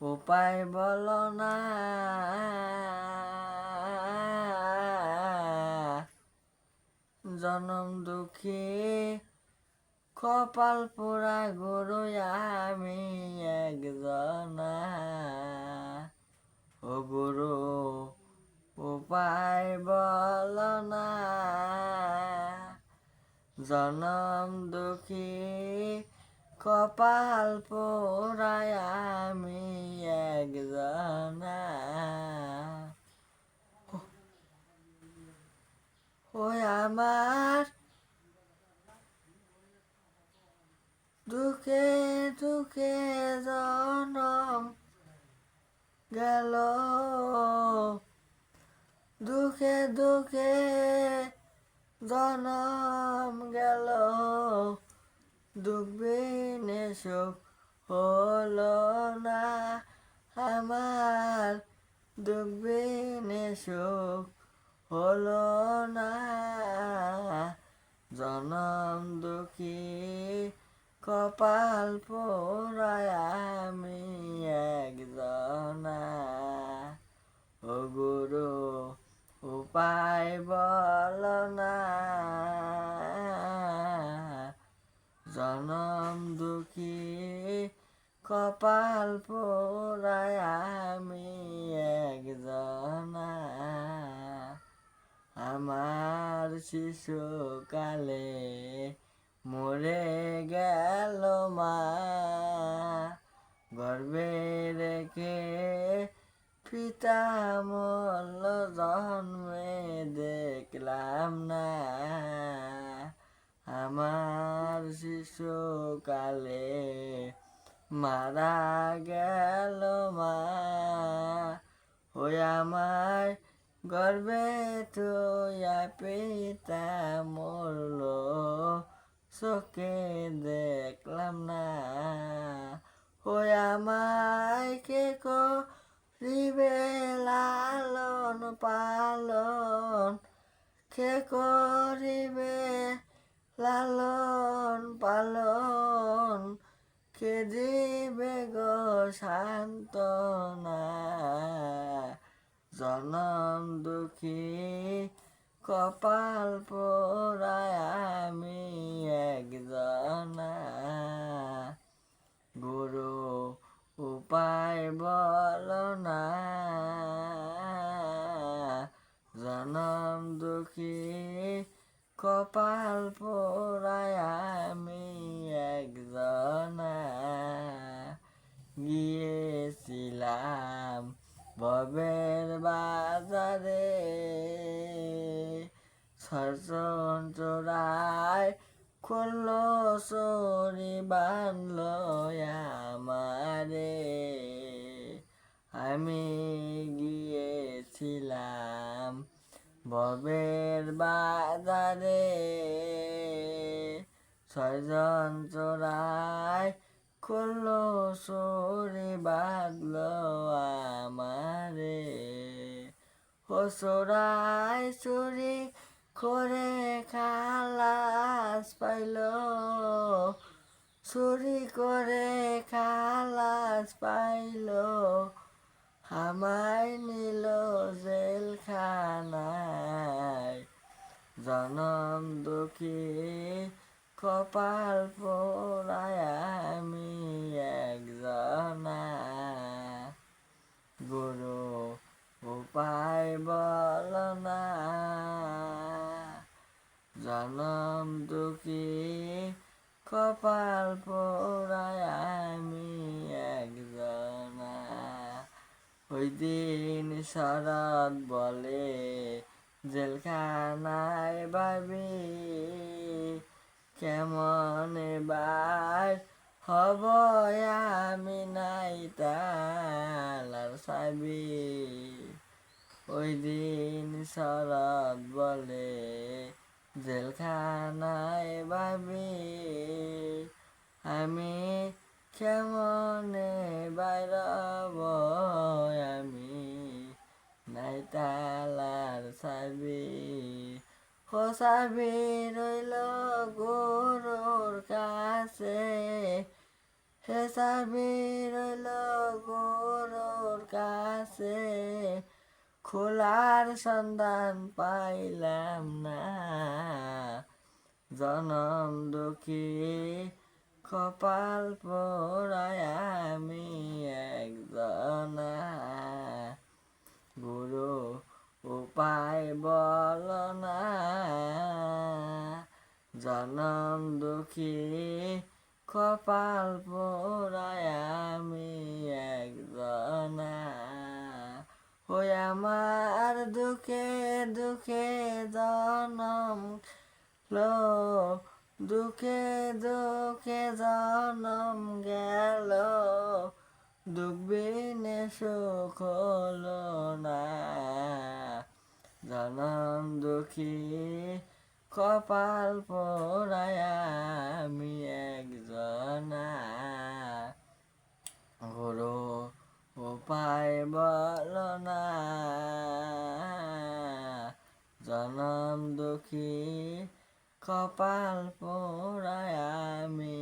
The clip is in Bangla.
উপায় বলো না। জনম দুঃখী, কপাল পোড়া গরু আমি একজনা। ও গুরু, উপায় বলো না। জনম দুঃখী কপাল পোড়ায় আমি একজনা। ওই আমার দুঃখে দুঃখে জনম গেল। দুঃখে দুঃখে জনম গেল। বিনে সুখ হলো না আমার। দুঃখ বিনে হলো না। জনম দুঃখী কপাল পোড়ায় আমি একজনা। ও গুরু, উপায় বল না। জনম দুঃখী, কপাল পোড়ায় আমি একজনা। আমার শিশুকালে মরে গেল মা। গর্বে রেখে পিতা মল্ল জন্মে দেখলাম না। আমার শিশুকালে মারা গেল মা। ওই আমায় গর্বে তুয়া পিতা মরল, চোখে দেখলাম না। ওই আমায় কে করিবে লালন পালন? কে করিবে লালন পালন কে দিবে গো সান্ত্বনা? জনম দুঃখী কপাল পোড়ায় আমি একজনা। গুরু উপায় বল না। জনম দুঃখী কপাল পোড়ায় সরসন চোরায় খুললো, সরি বানলো আমারে। আমি গিয়েছিলাম ববের বাজারে। ছয়জন চোরায় খুললো, সরি বাঁধলো আমারে। ও চোরাই চুরি করে খালাস পাইল। চুরি করে খালাস পাইল। আমায় নিল জেলখানায়। জনম দুঃখী কপাল পোড়ায় আমি একজনা গুরু উপায় বল না জনম দুঃখী কপাল পোড়ায় আমি একজনা। ওই দিন শরৎ বলে, জেলখানায় বাবি, কেমন বার হব আমি নাই তালার সাবি। ওই দিন শরৎ বলে জেলখানায় বাবি আমি কেমনে বাইরব? আমি নাই তালার সাবি খোসাবি রইল গরুর কাছে। সে চাবি খোলার সন্ধান পাইলাম না। জনম দুঃখী কপাল পোড়ায় আমি একজনা। গুরু উপায় বল না। জনম দুঃখী কপাল পোড়ায় আমি একজনা ওই আমার দুঃখে দুঃখে জনম লো দুঃখে দুঃখে জনম গেল। দুঃখ বিনে সুখ হলো না। জনম দুঃখী কপাল পোড়ায় আমি একজনা। গুরু উপায় বল না। জনম দুঃখী কপাল পোড়ায় আমি